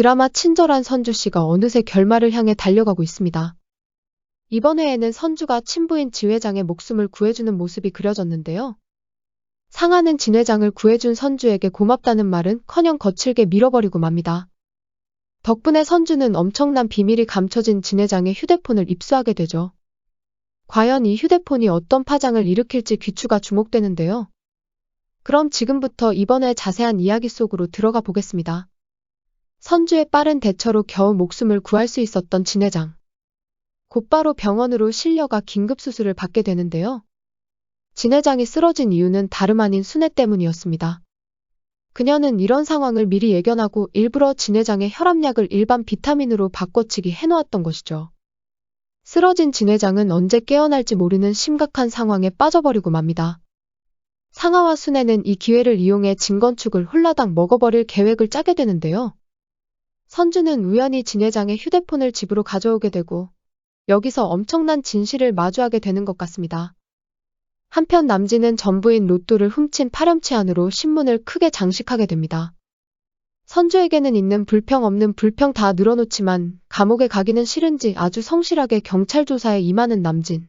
드라마 친절한 선주 씨가 어느새 결말을 향해 달려가고 있습니다. 이번 회에는 선주가 친부인 지 회장의 목숨을 구해주는 모습이 그려졌는데요. 상하는 진 회장을 구해준 선주에게 고맙다는 말은 커녕 거칠게 밀어버리고 맙니다. 덕분에 선주는 엄청난 비밀이 감춰진 진 회장의 휴대폰을 입수하게 되죠. 과연 이 휴대폰이 어떤 파장을 일으킬지 귀추가 주목되는데요. 그럼 지금부터 이번에 자세한 이야기 속으로 들어가 보겠습니다. 선주의 빠른 대처로 겨우 목숨을 구할 수 있었던 진 회장. 곧바로 병원으로 실려가 긴급수술을 받게 되는데요. 진 회장이 쓰러진 이유는 다름 아닌 순애 때문이었습니다. 그녀는 이런 상황을 미리 예견하고 일부러 진 회장의 혈압약을 일반 비타민으로 바꿔치기 해놓았던 것이죠. 쓰러진 진 회장은 언제 깨어날지 모르는 심각한 상황에 빠져버리고 맙니다. 상하와 순애는 이 기회를 이용해 진건축을 홀라당 먹어버릴 계획을 짜게 되는데요. 선주는 우연히 진 회장의 휴대폰을 집으로 가져오게 되고 여기서 엄청난 진실을 마주하게 되는 것 같습니다. 한편 남진은 전부인 로또를 훔친 파렴치한으로 신문을 크게 장식하게 됩니다. 선주에게는 있는 불평 없는 불평 다 늘어놓지만 감옥에 가기는 싫은지 아주 성실하게 경찰 조사에 임하는 남진.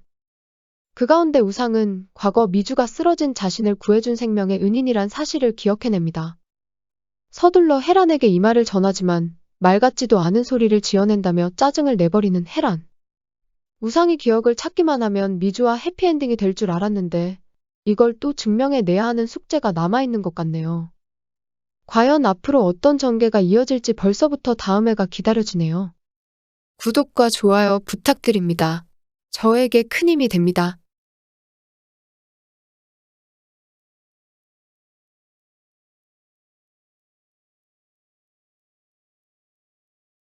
그 가운데 우상은 과거 미주가 쓰러진 자신을 구해준 생명의 은인이란 사실을 기억해냅니다. 서둘러 혜란에게 이 말을 전하지만 말 같지도 않은 소리를 지어낸다며 짜증을 내버리는 혜란. 우상이 기억을 찾기만 하면 미주와 해피엔딩이 될 줄 알았는데 이걸 또 증명해내야 하는 숙제가 남아있는 것 같네요. 과연 앞으로 어떤 전개가 이어질지 벌써부터 다음 회가 기다려지네요. 구독과 좋아요 부탁드립니다. 저에게 큰 힘이 됩니다.